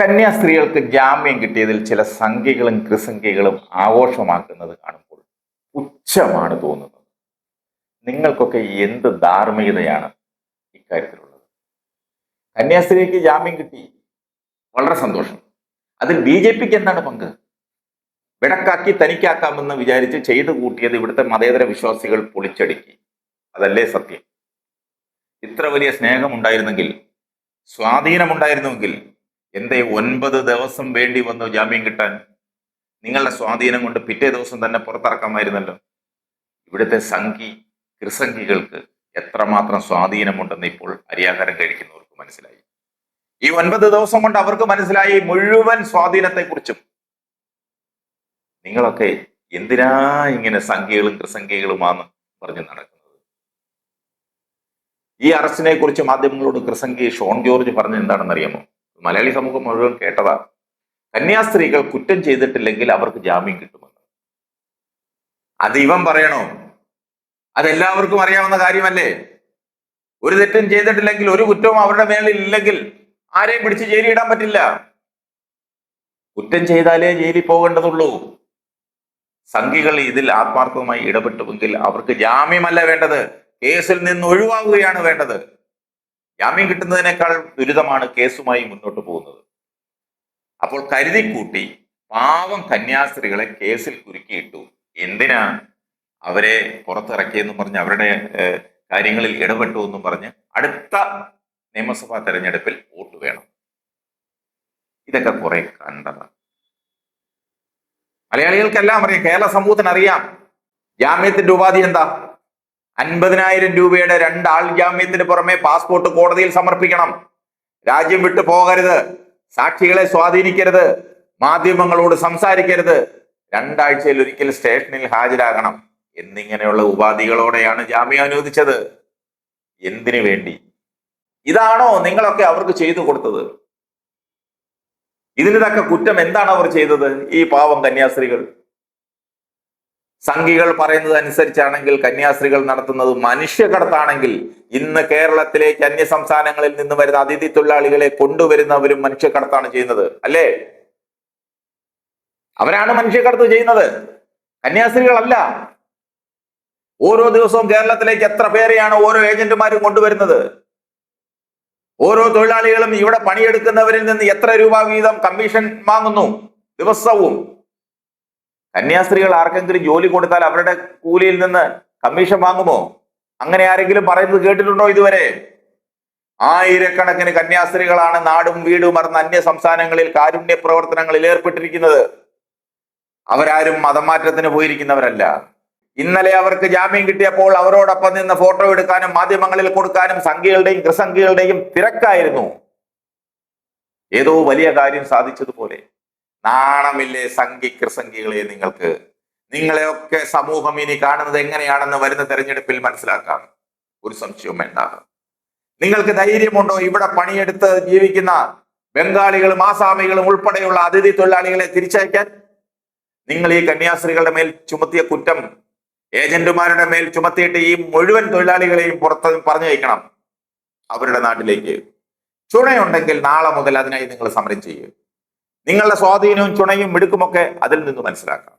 കന്യാസ്ത്രീകൾക്ക് ജാമ്യം കിട്ടിയതിൽ ചില സംഖ്യകളും കൃസംഖ്യകളും ആഘോഷമാക്കുന്നത് കാണുമ്പോൾ പുച്ഛമാണ് തോന്നുന്നത്. നിങ്ങൾക്കൊക്കെ എന്ത് ധാർമ്മികതയാണ് ഇക്കാര്യത്തിലുള്ളത്? കന്യാസ്ത്രീക്ക് ജാമ്യം കിട്ടി. വളരെ സന്തോഷം. അതിൽ ബി ജെ പിക്ക് എന്താണ് പങ്ക്? വിടക്കാക്കി തനിക്കാക്കാമെന്ന് വിചാരിച്ച് ചെയ്തു കൂട്ടിയത് ഇവിടുത്തെ മതേതര വിശ്വാസികൾ പൊളിച്ചടുക്കി. അതല്ലേ സത്യം? ഇത്ര വലിയ സ്നേഹമുണ്ടായിരുന്നെങ്കിൽ സ്വാധീനമുണ്ടായിരുന്നുവെങ്കിൽ എന്തേ ഒൻപത് ദിവസം വേണ്ടി വന്നു ജാമ്യം കിട്ടാൻ? നിങ്ങളുടെ സ്വാധീനം കൊണ്ട് പിറ്റേ ദിവസം തന്നെ പുറത്തിറക്കാമായിരുന്നല്ലോ. ഇവിടുത്തെ സംഘി കൃസംഖികൾക്ക് എത്രമാത്രം സ്വാധീനമുണ്ടെന്ന് ഇപ്പോൾ അരിയാഹാരം കഴിക്കുന്നവർക്ക് മനസ്സിലായി. ഈ ഒൻപത് ദിവസം കൊണ്ട് അവർക്ക് മനസ്സിലായി മുഴുവൻ സ്വാധീനത്തെക്കുറിച്ചും. നിങ്ങളൊക്കെ എന്തിനാ ഇങ്ങനെ സംഖ്യകളും കൃസംഖ്യകളുമാന്ന് പറഞ്ഞു നടക്കുന്നത്? ഈ അറസ്റ്റിനെ കുറിച്ച് മാധ്യമങ്ങളോട് കൃസംഖ്യ ഷോൺ ജോർജ് പറഞ്ഞത് എന്താണെന്ന് അറിയാമോ മലയാളി സമൂഹം മുഴുവൻ കേട്ടതാണ്. കന്യാസ്ത്രീകൾ കുറ്റം ചെയ്തിട്ടില്ലെങ്കിൽ അവർക്ക് ജാമ്യം കിട്ടുമെന്ന്. അത് ഇവൻ പറയണോ? അതെല്ലാവർക്കും അറിയാവുന്ന കാര്യമല്ലേ? ഒരു തെറ്റും ചെയ്തിട്ടില്ലെങ്കിൽ ഒരു കുറ്റവും അവരുടെ മേളിൽ ഇല്ലെങ്കിൽ ആരെയും പിടിച്ച് ജയിലിടാൻ പറ്റില്ല. കുറ്റം ചെയ്താലേ ജയിലിൽ പോകേണ്ടതുള്ളൂ. സംഘികൾ ഇതിൽ ആത്മാർത്ഥമായി ഇടപെട്ടുവെങ്കിൽ അവർക്ക് ജാമ്യമല്ല വേണ്ടത്. കേസിൽ നിന്ന് ഒഴിവാകുകയാണ് വേണ്ടത്. ജാമ്യം കിട്ടുന്നതിനേക്കാൾ ദുരിതമാണ് കേസുമായി മുന്നോട്ട് പോകുന്നത്. അപ്പോൾ കരുതിക്കൂട്ടി പാവം കന്യാസ്ത്രീകളെ കേസിൽ കുരുക്കിയിട്ടു എന്തിനാ അവരെ പുറത്തിറക്കിയെന്നും പറഞ്ഞ് അവരുടെ കാര്യങ്ങളിൽ ഇടപെട്ടു എന്നും പറഞ്ഞ് അടുത്ത നിയമസഭാ തെരഞ്ഞെടുപ്പിൽ വോട്ട് വേണം. ഇതൊക്കെ കുറെ കണ്ടതാണ് മലയാളികൾക്കെല്ലാം അറിയാം കേരള സമൂഹത്തിന് അറിയാം ജാമ്യത്തിന്റെ ഉപാധി എന്താ? അൻപതിനായിരം രൂപയുടെ രണ്ട് ആൾ ജാമ്യത്തിന് പുറമെ പാസ്പോർട്ട് കോടതിയിൽ സമർപ്പിക്കണം. രാജ്യം വിട്ടു പോകരുത്. സാക്ഷികളെ സ്വാധീനിക്കരുത്. മാധ്യമങ്ങളോട് സംസാരിക്കരുത്. രണ്ടാഴ്ചയിൽ ഒരിക്കൽ സ്റ്റേഷനിൽ ഹാജരാകണം. എന്നിങ്ങനെയുള്ള ഉപാധികളോടെയാണ് ജാമ്യം അനുവദിച്ചത്. എന്തിനു വേണ്ടി? ഇതാണോ നിങ്ങളൊക്കെ അവർക്ക് ചെയ്തു കൊടുത്തത്? ഇതിനൊക്കെ കുറ്റം എന്താണ് അവർ ചെയ്തത്? ഈ പാവം കന്യാസ്ത്രീകൾ. സംഘികൾ പറയുന്നത് അനുസരിച്ചാണെങ്കിൽ കന്യാസ്ത്രീകൾ നടത്തുന്നത് മനുഷ്യകടത്താണെങ്കിൽ ഇന്ന് കേരളത്തിലേക്ക് അന്യ സംസ്ഥാനങ്ങളിൽ നിന്ന് വരുന്ന അതിഥി തൊഴിലാളികളെ കൊണ്ടുവരുന്നവരും മനുഷ്യക്കടത്താണ് ചെയ്യുന്നത്. അല്ലേ? അവരാണ് മനുഷ്യക്കടത്ത് ചെയ്യുന്നത്. കന്യാസ്ത്രീകളല്ല. ഓരോ ദിവസവും കേരളത്തിലേക്ക് എത്ര പേരെയാണ് ഓരോ ഏജന്റുമാരും കൊണ്ടുവരുന്നത്? ഓരോ തൊഴിലാളികളും ഇവിടെ പണിയെടുക്കുന്നവരിൽ നിന്ന് എത്ര രൂപ വീതം കമ്മീഷൻ വാങ്ങുന്നു? ദിവസവും. കന്യാസ്ത്രീകൾ ആർക്കെങ്കിലും ജോലി കൊടുത്താൽ അവരുടെ കൂലിയിൽ നിന്ന് കമ്മീഷൻ വാങ്ങുമോ? അങ്ങനെ ആരെങ്കിലും പറയുന്നത് കേട്ടിട്ടുണ്ടോ ഇതുവരെ? ആയിരക്കണക്കിന് കന്യാസ്ത്രീകളാണ് നാടും വീടും മറന്ന് അന്യ സംസ്ഥാനങ്ങളിൽ കാരുണ്യ പ്രവർത്തനങ്ങളിൽ ഏർപ്പെട്ടിരിക്കുന്നത്. അവരാരും മതമാറ്റത്തിന് പോയിരിക്കുന്നവരല്ല. ഇന്നലെ അവർക്ക് ജാമ്യം കിട്ടിയപ്പോൾ അവരോടൊപ്പം നിന്ന് ഫോട്ടോ എടുക്കാനും മാധ്യമങ്ങളിൽ കൊടുക്കാനും സംഖ്യകളുടെയും കൃസംഖ്യകളുടെയും തിരക്കായിരുന്നു. ഏതോ വലിയ കാര്യം സാധിച്ചതുപോലെ. നാണമില്ലേ സംഘി കൃസംഖികളെ നിങ്ങൾക്ക്? നിങ്ങളെയൊക്കെ സമൂഹം ഇനി കാണുന്നത് എങ്ങനെയാണെന്ന് വരുന്ന തെരഞ്ഞെടുപ്പിൽ മനസ്സിലാക്കാം. ഒരു സംശയവും വേണ്ട. നിങ്ങൾക്ക് ധൈര്യമുണ്ടോ ഇവിടെ പണിയെടുത്ത് ജീവിക്കുന്ന ബംഗാളികളും ആസാമികളും ഉൾപ്പെടെയുള്ള അതിഥി തൊഴിലാളികളെ തിരിച്ചയക്കാൻ? നിങ്ങൾ ഈ കന്യാസ്ത്രീകളുടെ മേൽ ചുമത്തിയ കുറ്റം ഏജന്റുമാരുടെ മേൽ ചുമത്തിയിട്ട് ഈ മുഴുവൻ തൊഴിലാളികളെയും പുറത്ത് പറഞ്ഞയക്കണം അവരുടെ നാട്ടിലേക്ക്. ചുണയുണ്ടെങ്കിൽ നാളെ മുതൽ അതിനായി നിങ്ങൾ സമരം ചെയ്യൂ. നിങ്ങളുടെ സ്വാധീനവും ചുണയും മിടുക്കുമൊക്കെ അതിൽ നിന്ന് മനസ്സിലാക്കാം.